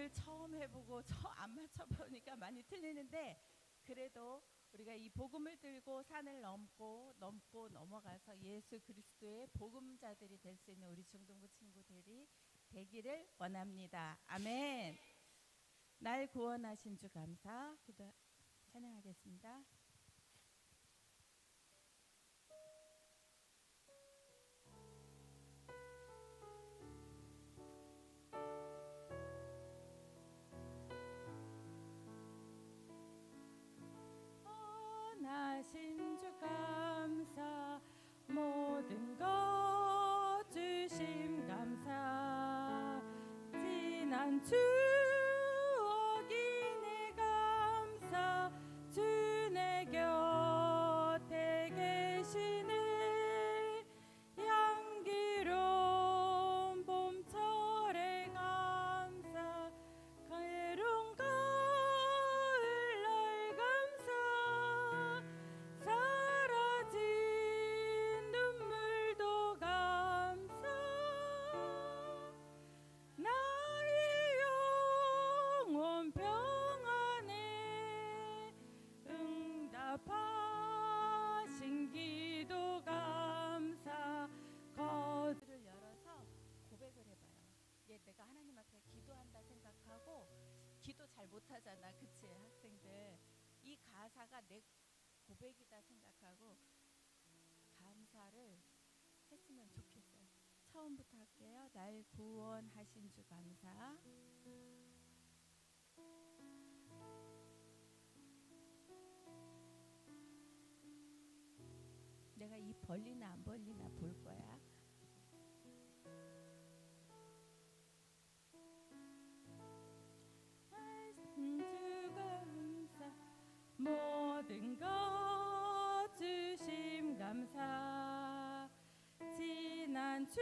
오늘 처음 해보고 안 맞춰보니까 많이 틀리는데 그래도 우리가 이 복음을 들고 산을 넘고 넘고 넘어가서 예수 그리스도의 복음자들이 될 수 있는 우리 중동부 친구들이 되기를 원합니다. 아멘. 날 구원하신 주 감사. 기도 찬양하겠습니다. 하신 주 감사 모든 것 주심 감사. 지난 주 못하잖아. 그치? 학생들. 이 가사가 내 고백이다 생각하고 감사를 했으면 좋겠어요. 처음부터 할게요. 날 구원하신 주 감사. 내가 이 벌리나 안 벌리나 볼 거야. 모든 것 주심 감사. 지난 주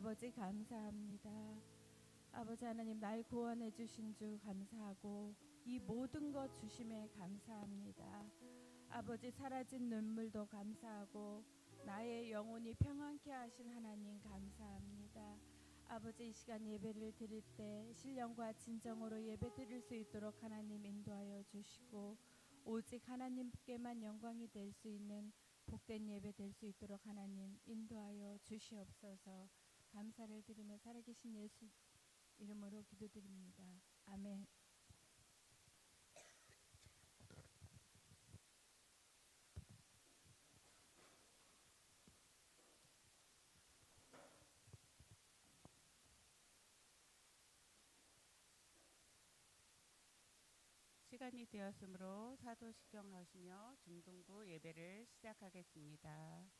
아버지 감사합니다. 아버지 하나님 날 구원해 주신 주 감사하고 이 모든 것 주심에 감사합니다. 아버지 사라진 눈물도 감사하고 나의 영혼이 평안케 하신 하나님 감사합니다. 아버지 이 시간 예배를 드릴 때 신령과 진정으로 예배 드릴 수 있도록 하나님 인도하여 주시고 오직 하나님께만 영광이 될 수 있는 복된 예배 될 수 있도록 하나님 인도하여 주시옵소서. 감사를 드리며 살아계신 예수 이름으로 기도드립니다. 아멘. 시간이 되었으므로 사도시경 하시며 중동부 예배를 시작하겠습니다.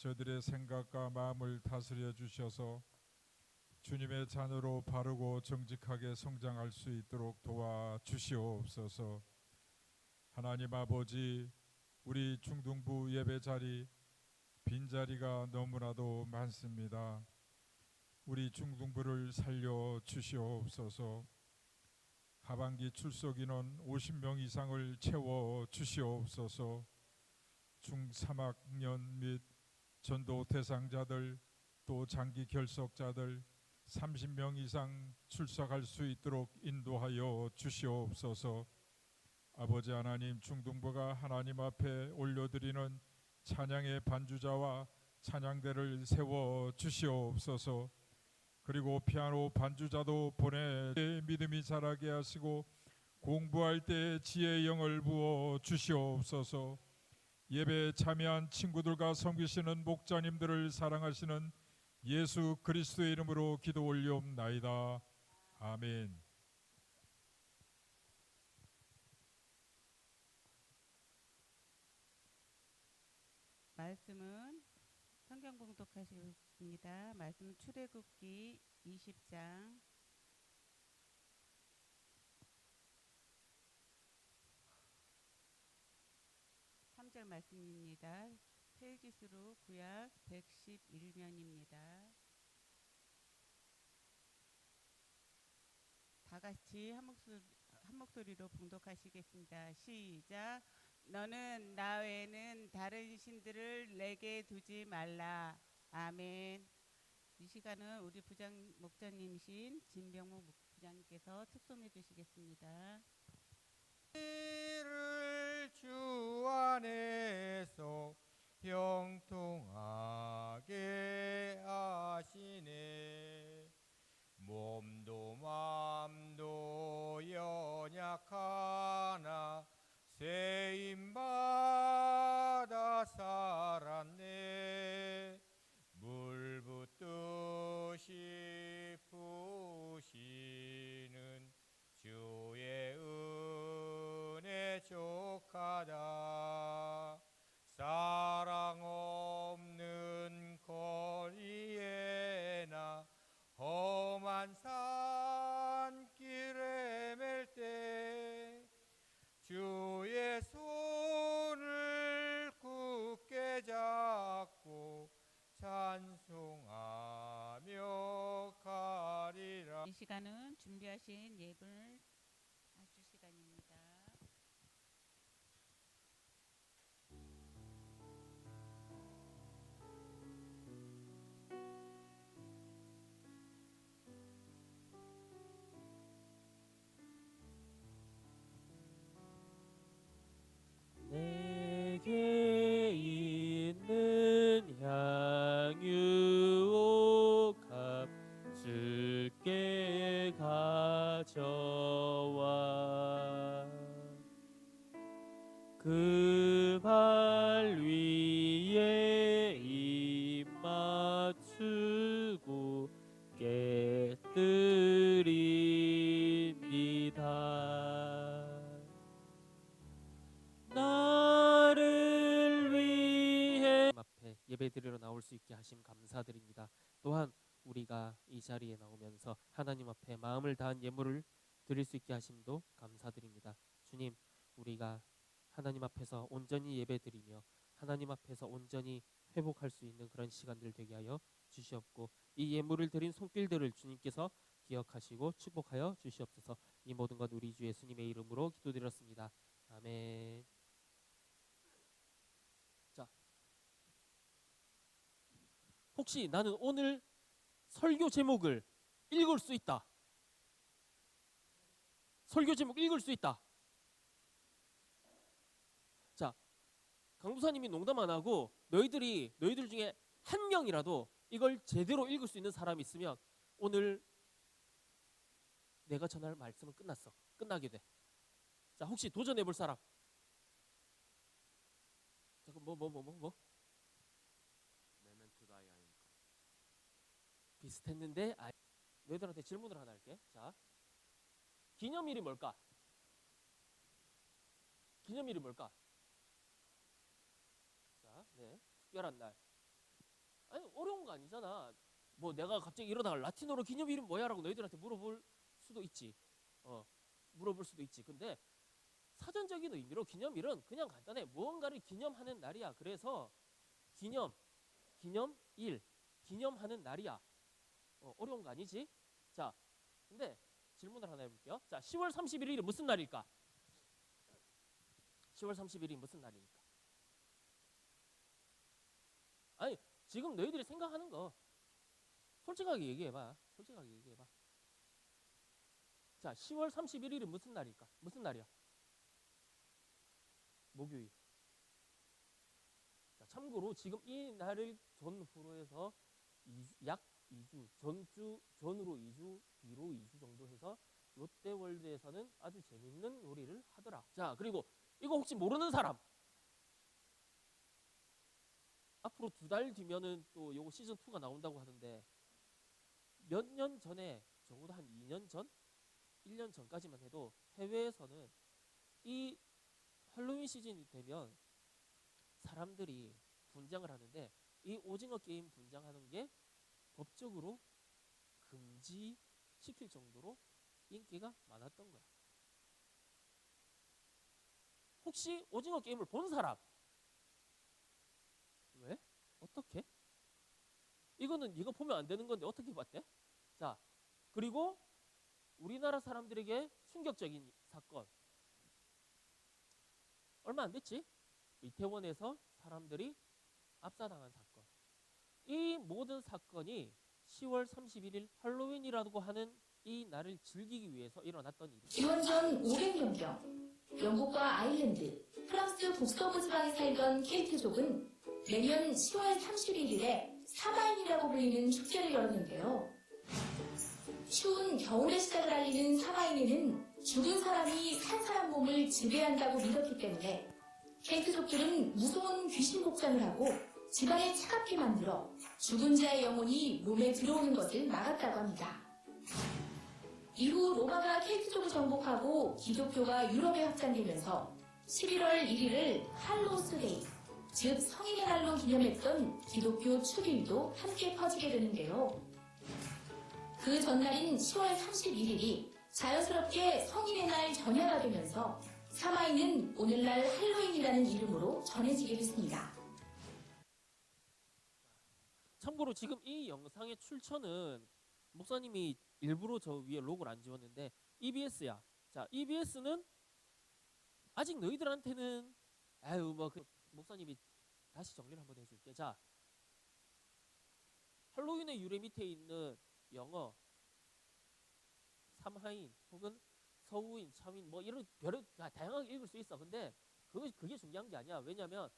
저들의 생각과 마음을 다스려 주셔서 주님의 자녀로 바르고 정직하게 성장할 수 있도록 도와 주시옵소서. 하나님 아버지, 우리 중등부 예배 자리 빈 자리가 너무나도 많습니다. 우리 중등부를 살려 주시옵소서. 하반기 출석 인원 50명 이상을 채워 주시옵소서. 중3학년 및 전도 대상자들 또 장기 결석자들 30명 이상 출석할 수 있도록 인도하여 주시옵소서. 아버지 하나님 중등부가 하나님 앞에 올려드리는 찬양의 반주자와 찬양대를 세워 주시옵소서. 그리고 피아노 반주자도 보내 믿음이 자라게 하시고 공부할 때 지혜의 영을 부어 주시옵소서. 예배에 참여한 친구들과 섬기시는 목자님들을 사랑하시는 예수 그리스도의 이름으로 기도 올리옵나이다. 아멘. 말씀은 성경 봉독하시겠습니다. 말씀은 출애굽기 20장 3절 말씀입니다. 페이지 수로 구약 111면입니다. 다 같이 한 목소리, 한 목소리로 봉독하시겠습니다. 시작. 너는 나 외에는 다른 신들을 내게 두지 말라. 아멘. 이 시간은 우리 부장 목자님이신 진병목 목- 부장님께서 특송해 주시겠습니다. 주 안에서 형통하게 하시네. 몸도 마음도 연약하나 세임받아 살았네. 물 붓듯이 준비 하심도 감사드립니다. 주님, 우리가 하나님 앞에서 온전히 예배드리며 하나님 앞에서 온전히 회복할 수 있는 그런 시간들 되게 하여 주시옵고 이 예물을 드린 손길들을 주님께서 기억하시고 축복하여 주시옵소서. 이 모든 것 우리 주 예수님의 이름으로 기도드렸습니다. 아멘. 자, 혹시 나는 오늘 설교 제목을 읽을 수 있다. 설교 제목 읽을 수 있다. 자, 강부사님이 농담 안 하고 너희들이 너희들 중에 한 명이라도 이걸 제대로 읽을 수 있는 사람이 있으면 오늘 내가 전할 말씀은 끝났어. 끝나게 돼. 자, 혹시 도전해 볼 사람? 잠깐 뭐뭐 뭐 뭐 뭐? 메멘토 다이 아닙니까? 비슷했는데 아, 너희들한테 질문을 하나 할게. 자, 기념일이 뭘까? 기념일이 뭘까? 자, 네, 특별한 날. 아니 어려운 거 아니잖아. 뭐 내가 갑자기 일어나 라틴어로 기념일이 뭐야 라고 너희들한테 물어볼 수도 있지. 어, 물어볼 수도 있지. 근데 사전적인 의미로 기념일은 그냥 간단해. 무언가를 기념하는 날이야. 그래서 기념, 기념일, 기념하는 날이야. 어, 어려운 거 아니지? 자, 근데 질문을 하나 해볼게요. 자, 10월 31일이 무슨 날일까? 10월 31일이 무슨 날입니까? 아니, 지금 너희들이 생각하는 거 솔직하게 얘기해봐. 솔직하게 얘기해봐. 자, 10월 31일이 무슨 날일까? 무슨 날이야? 목요일. 자, 참고로 지금 이 날을 전후로 해서 이- 약 2주, 전주 전으로 2주, 뒤로 2주 정도 해서 롯데월드에서는 아주 재밌는 놀이를 하더라. 자, 그리고 이거 혹시 모르는 사람? 앞으로 두 달 뒤면은 또 요거 시즌 2가 나온다고 하던데 몇 년 전에 적어도 한 2년 전, 1년 전까지만 해도 해외에서는 이 할로윈 시즌이 되면 사람들이 분장을 하는데 이 오징어 게임 분장하는 게 법적으로 금지시킬 정도로 인기가 많았던 거야. 혹시 오징어 게임을 본 사람? 왜? 어떻게? 이거는 이거 보면 안 되는 건데 어떻게 봤대? 자, 그리고 우리나라 사람들에게 충격적인 사건. 얼마 안 됐지? 이태원에서 사람들이 압사당한 사건. 이 모든 사건이 10월 31일 할로윈이라고 하는 이 날을 즐기기 위해서 일어났던 일이. 기원전 500년경 영국과 아일랜드, 프랑스 북서부 지방에 살던 켈트족은 매년 10월 31일에 사마인이라고 불리는 축제를 열었는데요. 추운 겨울의 시작을 알리는 사마인에는 죽은 사람이 산 사람 몸을 지배한다고 믿었기 때문에 켈트족들은 무서운 귀신 복장을 하고 집안을 차갑게 만들어 죽은 자의 영혼이 몸에 들어오는 것을 막았다고 합니다. 이후 로마가 켈트족을 정복하고 기독교가 유럽에 확장되면서 11월 1일을 할로스데이, 즉 성인의 날로 기념했던 기독교 축일도 함께 퍼지게 되는데요. 그 전날인 10월 31일이 자연스럽게 성인의 날 전야가 되면서 사마이는 오늘날 할로윈이라는 이름으로 전해지게 됐습니다. 참고로 지금 이 영상의 출처는 목사님이 일부러 저 위에 로고를 안 지웠는데 EBS야. 자, EBS는 아직 너희들한테는 아유 뭐 그 목사님이 다시 정리를 한번 해줄게. 자, 할로윈의 유래 밑에 있는 영어 삼하인 혹은 서우인, 차윈 뭐 이런 다- 다양하게 읽을 수 있어. 근데 그게 그게 중요한 게 아니야. 왜냐하면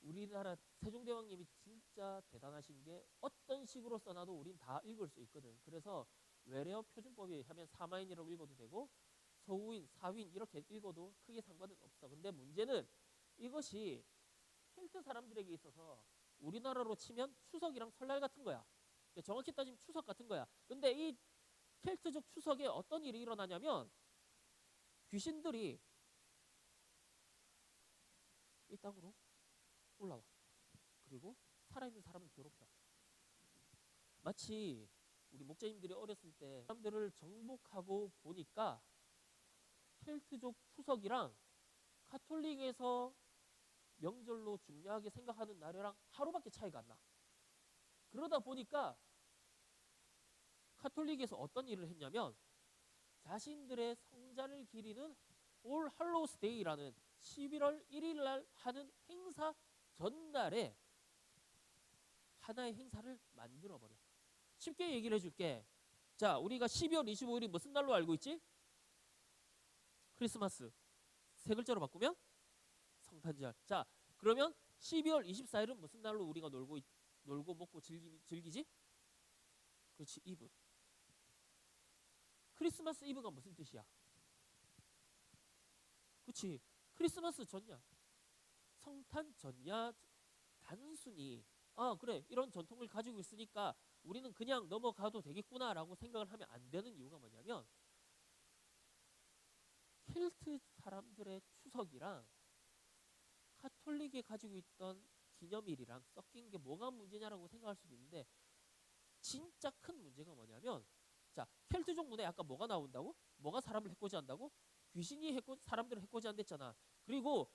우리나라 세종대왕님이 진짜 대단하신 게 어떤 식으로 써놔도 우린 다 읽을 수 있거든. 그래서 외래어 표준법에 하면 사마인이라고 읽어도 되고 서우인, 사윈 이렇게 읽어도 크게 상관은 없어. 근데 문제는 이것이 켈트 사람들에게 있어서 우리나라로 치면 추석이랑 설날 같은 거야. 그러니까 정확히 따지면 추석 같은 거야. 근데 이 켈트족 추석에 어떤 일이 일어나냐면 귀신들이 이 땅으로 올라와. 그리고 살아있는 사람을 괴롭혀. 마치 우리 목자님들이 어렸을 때 사람들을 정복하고 보니까 켈트족 추석이랑 카톨릭에서 명절로 중요하게 생각하는 날이랑 하루밖에 차이가 안 나. 그러다 보니까 카톨릭에서 어떤 일을 했냐면 자신들의 성자를 기리는 올 할로우스 데이라는 11월 1일 날 하는 행사 전날에 하나의 행사를 만들어 버려. 쉽게 얘기를 해줄게. 자, 우리가 12월 25일이 무슨 날로 알고 있지? 크리스마스. 세 글자로 바꾸면 성탄절. 자, 그러면 12월 24일은 무슨 날로 우리가 놀고 있- 놀고 먹고 즐기, 즐기지? 그렇지, 이브. 크리스마스 이브가 무슨 뜻이야? 그렇지. 크리스마스 전야. 성탄 전야 단순히 아 그래 이런 전통을 가지고 있으니까 우리는 그냥 넘어가도 되겠구나라고 생각을 하면 안 되는 이유가 뭐냐면 켈트 사람들의 추석이랑 카톨릭이 가지고 있던 기념일이랑 섞인 게 뭐가 문제냐라고 생각할 수도 있는데 진짜 큰 문제가 뭐냐면 자 켈트족 문화에 아까 뭐가 나온다고? 뭐가 사람을 해코지한다고? 귀신이 해코 사람들을 해코지한댔잖아. 그리고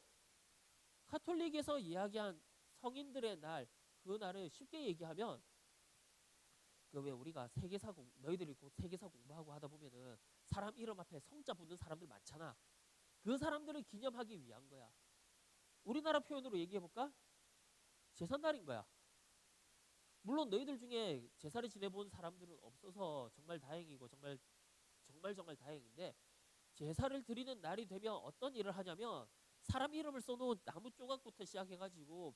카톨릭에서 이야기한 성인들의 날 그 날을 쉽게 얘기하면 그 왜 우리가 세계사 공 너희들이 곧 세계사 공부하고 하다 보면은 사람 이름 앞에 성자 붙는 사람들 많잖아. 그 사람들을 기념하기 위한 거야. 우리나라 표현으로 얘기해 볼까? 제삿날인 거야. 물론 너희들 중에 제사를 지내본 사람들은 없어서 정말 다행이고 정말 정말 정말 다행인데 제사를 드리는 날이 되면 어떤 일을 하냐면 사람 이름을 써놓은 나무 조각부터 시작해가지고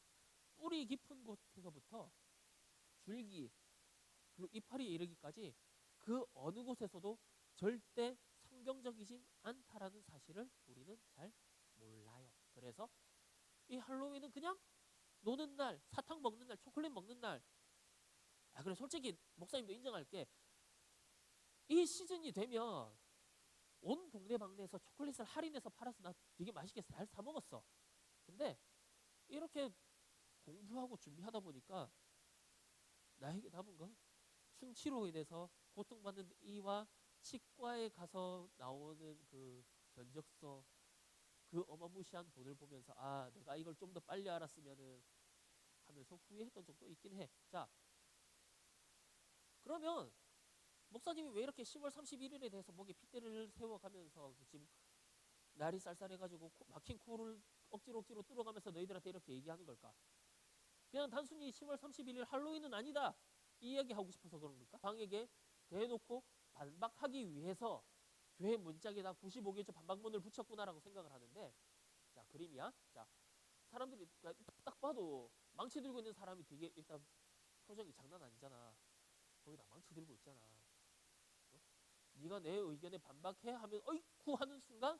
뿌리 깊은 곳에서부터 줄기 그리고 이파리에 이르기까지 그 어느 곳에서도 절대 성경적이진 않다라는 사실을 우리는 잘 몰라요. 그래서 이 할로윈은 그냥 노는 날, 사탕 먹는 날, 초콜릿 먹는 날. 아 그래 솔직히 목사님도 인정할게. 이 시즌이 되면 온 동네 방네에서 초콜릿을 할인해서 팔아서 나 되게 맛있게 잘사 먹었어. 근데 이렇게 공부하고 준비하다 보니까 나에게 남은 건 충치로 인해서 고통받는 이와 치과에 가서 나오는 그 견적서 그 어마무시한 돈을 보면서 아 내가 이걸 좀 더 빨리 알았으면은 하면서 후회했던 적도 있긴 해. 자 그러면 목사님이 왜 이렇게 10월 31일에 대해서 목에 핏대를 세워가면서 지금 날이 쌀쌀해가지고 코- 막힌 코를 억지로 억지로 뚫어가면서 너희들한테 이렇게 얘기하는 걸까? 그냥 단순히 10월 31일 할로윈은 아니다 이 이야기 하고 싶어서 그런 걸까? 방에게 대놓고 반박하기 위해서 교회 문짝에다 95개조 반박문을 붙였구나라고 생각을 하는데 자 그림이야. 자 사람들이 딱 봐도 망치 들고 있는 사람이 되게 일단 표정이 장난 아니잖아. 거기다 망치 들고 있잖아. 어? 네가 내 의견에 반박해 하면 어이쿠 하는 순간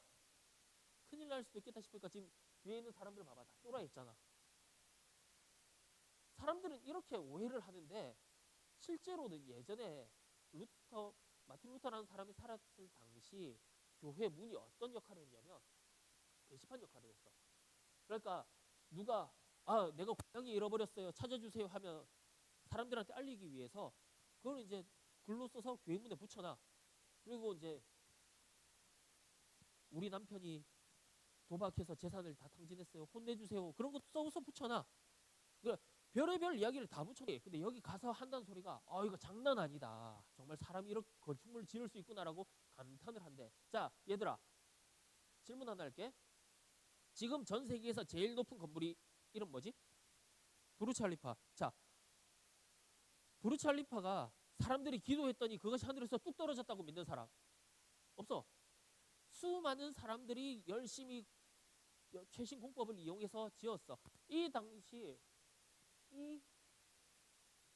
큰일 날 수도 있겠다 싶으니까 지금 뒤에 있는 사람들 봐봐 다 쫄아 있잖아. 사람들은 이렇게 오해를 하는데 실제로는 예전에 루터 마틴 루터라는 사람이 살았을 당시 교회 문이 어떤 역할을 했냐면 게시판 역할을 했어. 그러니까 누가 아 내가 고양이 잃어버렸어요 찾아주세요 하면 사람들한테 알리기 위해서 그걸 이제 글로 써서 교회 문에 붙여놔. 그리고 이제 우리 남편이 도박해서 재산을 다 탕진했어요. 혼내주세요. 그런 거 써서 붙여놔. 그 별의별 이야기를 다 붙여놔. 근데 여기 가서 한다는 소리가 아 이거 장난 아니다. 정말 사람이 이렇게 건축물을 지을 수 있구나라고 감탄을 한대. 자 얘들아 질문 하나 할게. 지금 전 세계에서 제일 높은 건물이 이름 뭐지? 부르찰리파. 자 부르찰리파가 사람들이 기도했더니 그것이 하늘에서 뚝 떨어졌다고 믿는 사람 없어. 수많은 사람들이 열심히 여- 최신 공법을 이용해서 지었어. 이 당시 이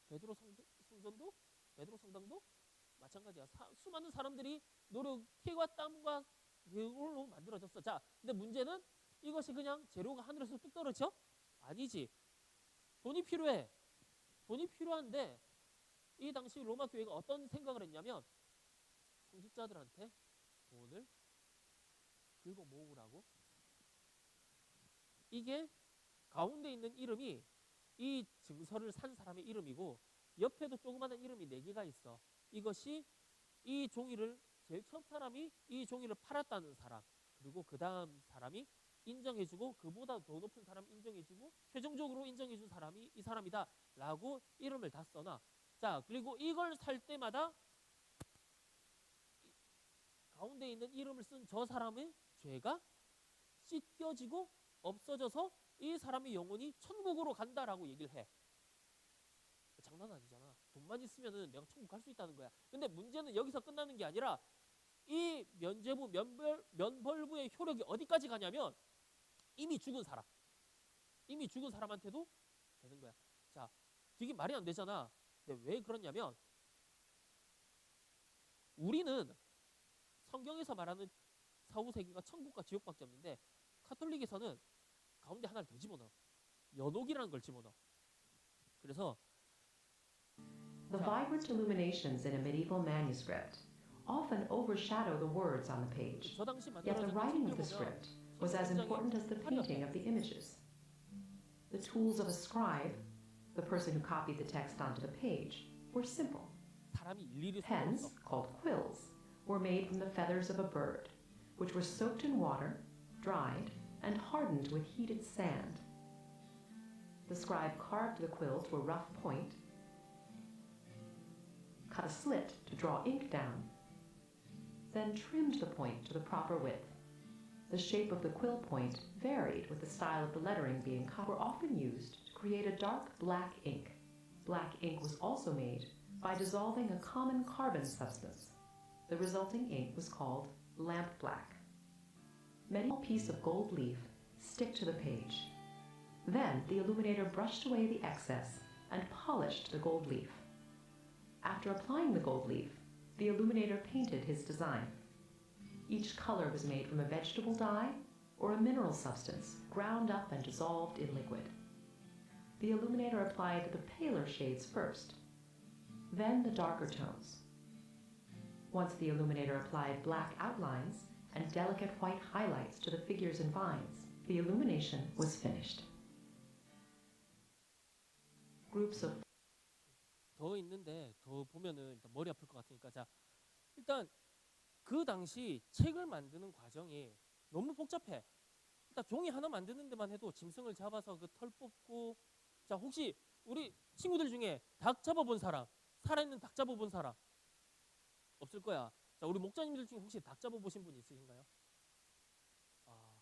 베드로 성, 성전도 베드로 성당도 마찬가지야. 사- 수많은 사람들이 노력, 피와 땀과 그걸로 만들어졌어. 자, 근데 문제는 이것이 그냥 재료가 하늘에서 뚝 떨어져? 아니지. 돈이 필요해. 돈이 필요한데 이 당시 로마 교회가 어떤 생각을 했냐면 성직자들한테 돈을 긁어 모으라고 이게 가운데 있는 이름이 이 증서를 산 사람의 이름이고 옆에도 조그마한 이름이 네 개가 있어. 이것이 이 종이를 제일 처음 사람이 이 종이를 팔았다는 사람 그리고 그 다음 사람이 인정해주고 그보다 더 높은 사람 인정해주고 최종적으로 인정해준 사람이 이 사람이다라고 이름을 다 써놔. 자 그리고 이걸 살 때마다 이- 가운데 있는 이름을 쓴 저 사람의 죄가 씻겨지고 없어져서 이 사람의 영혼이 천국으로 간다라고 얘기를 해. 장난 아니잖아. 돈만 있으면은 내가 천국 갈 수 있다는 거야. 근데 문제는 여기서 끝나는 게 아니라 이 면죄부 면벌 면벌부의 효력이 어디까지 가냐면 이미 죽은 사람, 이미 죽은 사람한테도 되는 거야. 자, 되게 말이 안 되잖아. 왜 그러냐면 우리는 성경에서 말하는 사후 세계가 천국과 지옥밖에 없는데 카톨릭에서는 가운데 하나를 더 집어넣어. 연옥이라는 걸 집어넣어. 그래서 The vibrant illuminations in a medieval manuscript often overshadow the words on the page. Yet the writing of the script was as important as the painting of the images. The tools of a scribe, the person who copied the text onto the page, were simple. Pens, called quills, were made from the feathers of a bird, which were soaked in water, dried, and hardened with heated sand. The scribe carved the quill to a rough point, cut a slit to draw ink down, then trimmed the point to the proper width. The shape of the quill point varied with the style of the lettering being cut, were often used create a dark black ink. Black ink was also made by dissolving a common carbon substance. The resulting ink was called lamp black. Many a piece of gold leaf stick to the page. Then the illuminator brushed away the excess and polished the gold leaf. After applying the gold leaf, the illuminator painted his design. Each color was made from a vegetable dye or a mineral substance ground up and dissolved in liquid. The illuminator applied the paler shades first, then the darker tones. Once the illuminator applied black outlines and delicate white highlights to the figures and vines, the illumination was finished. Groups of 더 있는데 더 보면은 일단 머리 아플 것 같으니까 자 일단 그 당시 책을 만드는 과정이 너무 복잡해. 일단 종이 하나 만드는 데만 해도 짐승을 잡아서 그 털 뽑고 자 혹시 우리 친구들 중에 닭 잡아본 사람 살아있는 닭 잡아본 사람 없을 거야. 자 우리 목자님들 중에 혹시 닭 잡아보신 분 있으신가요? 아.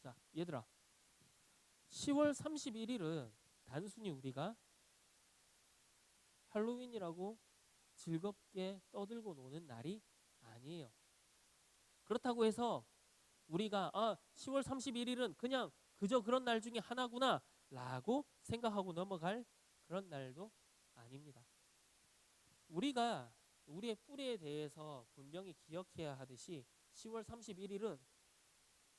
자 얘들아 10월 31일은 단순히 우리가 할로윈이라고 즐겁게 떠들고 노는 날이 아니에요. 그렇다고 해서 우리가 아 10월 31일은 그냥 그저 그런 날 중에 하나구나 라고 생각하고 넘어갈 그런 날도 아닙니다. 우리가 우리의 뿌리에 대해서 분명히 기억해야 하듯이 10월 31일은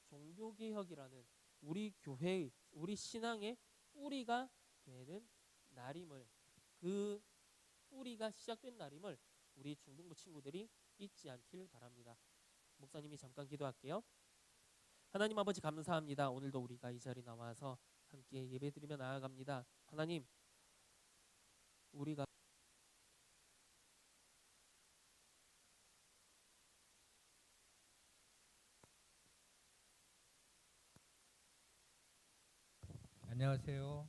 종교개혁이라는 우리 교회의 우리 신앙의 뿌리가 되는 날임을 그 뿌리가 시작된 날임을 우리 중등부 친구들이 잊지 않길 바랍니다. 목사님이 잠깐 기도할게요. 하나님 아버지 감사합니다. 오늘도 우리가 이 자리 나와서 함께 예배드리며 나아갑니다. 하나님 우리가 안녕하세요.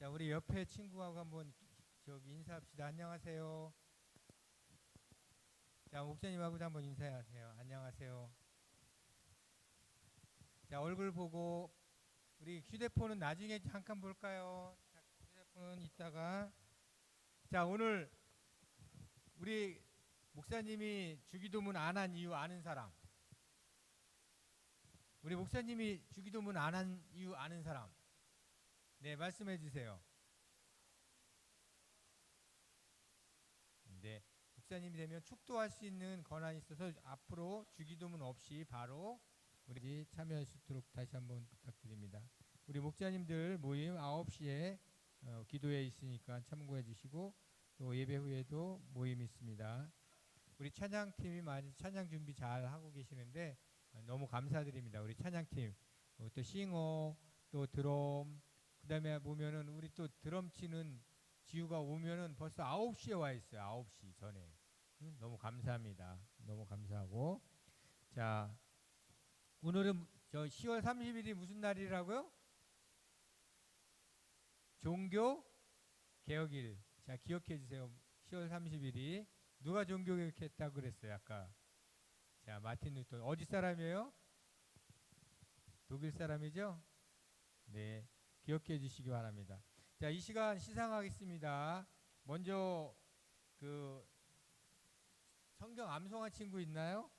자, 우리 옆에 친구하고 한번 저기 인사합시다. 안녕하세요. 자, 목사님하고도 한번 인사하세요. 안녕하세요. 자, 얼굴 보고 우리 휴대폰은 나중에 잠깐 볼까요? 자, 휴대폰은 이따가 자, 오늘 우리 목사님이 주기도문 안 한 이유 아는 사람? 우리 목사님이 주기도문 안 한 이유 아는 사람? 네, 말씀해 주세요. 네, 목사님이 되면 축도할 수 있는 권한이 있어서 앞으로 주기도문 없이 바로 우리 참여할 수 있도록 다시 한번 부탁드립니다. 우리 목사님들 모임 9시에 어, 기도회 있으니까 참고해 주시고 또 예배 후에도 모임 있습니다. 우리 찬양팀이 많이 찬양 준비 잘 하고 계시는데 어, 너무 감사드립니다. 우리 찬양팀 어, 또 싱어 또 드럼 그다음에 보면은 우리 또 드럼 치는 지우가 오면은 벌써 9시에 와 있어요. 9시 전에. 음, 너무 감사합니다. 너무 감사하고 자 오늘은 저 10월 30일이 무슨 날이라고요? 종교 개혁일. 자, 기억해 주세요. 10월 30일이 누가 종교 개혁했다고 그랬어요, 아까. 자, 마틴 루터 어디 사람이에요? 독일 사람이죠? 네. 기억해 주시기 바랍니다. 자, 이 시간 시상하겠습니다. 먼저 그 성경 암송한 친구 있나요?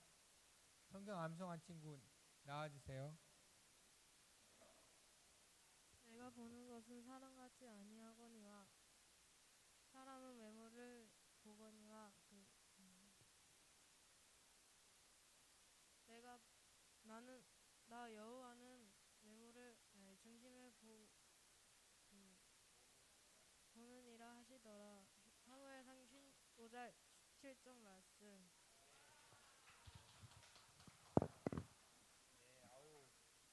성경 암송한 친구 나와 주세요. 내가 보는 것은 사람 같지 아니하거니와 사람은 외모를 보거니와 그 음, 내가 나는 나 여호와는 외모를 아니, 중심을 보 음, 보느니라 하시더라. 사무엘상 15장 17절 말씀